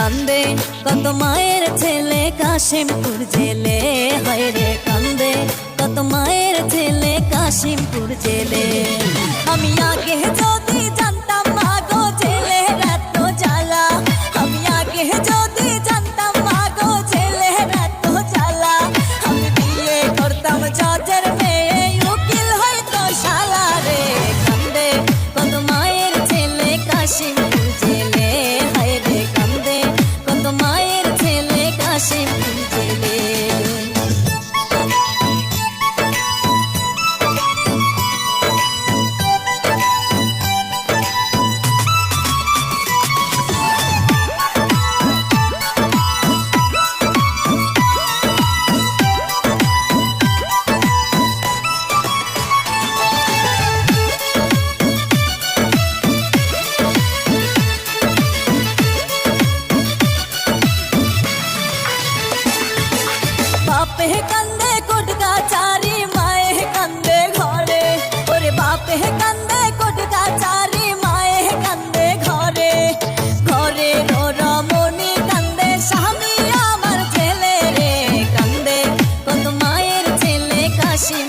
কান্দে, কত মায়ের ছেলে কাশিমপুর জেলে। হয় রে কান্দে, কত মায়ের ছেলে কাশিমপুর জেলে। আমি আগে যত বাপে কান্দে কোটকা চারি মায়ে কান্দে ঘরে ওরে বাপে কান্দে কোটকা চারি মায়ে কান্দে ঘরে ঘরে রমণী কান্দে স্বামী আমার ছেলে রে কান্দে কত মায়ের ছেলে কাশিম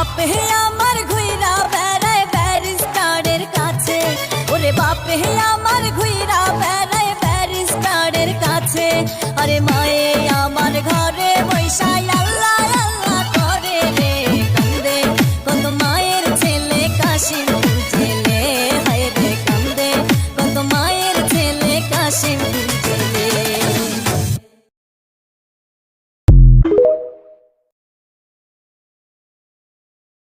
आप है आप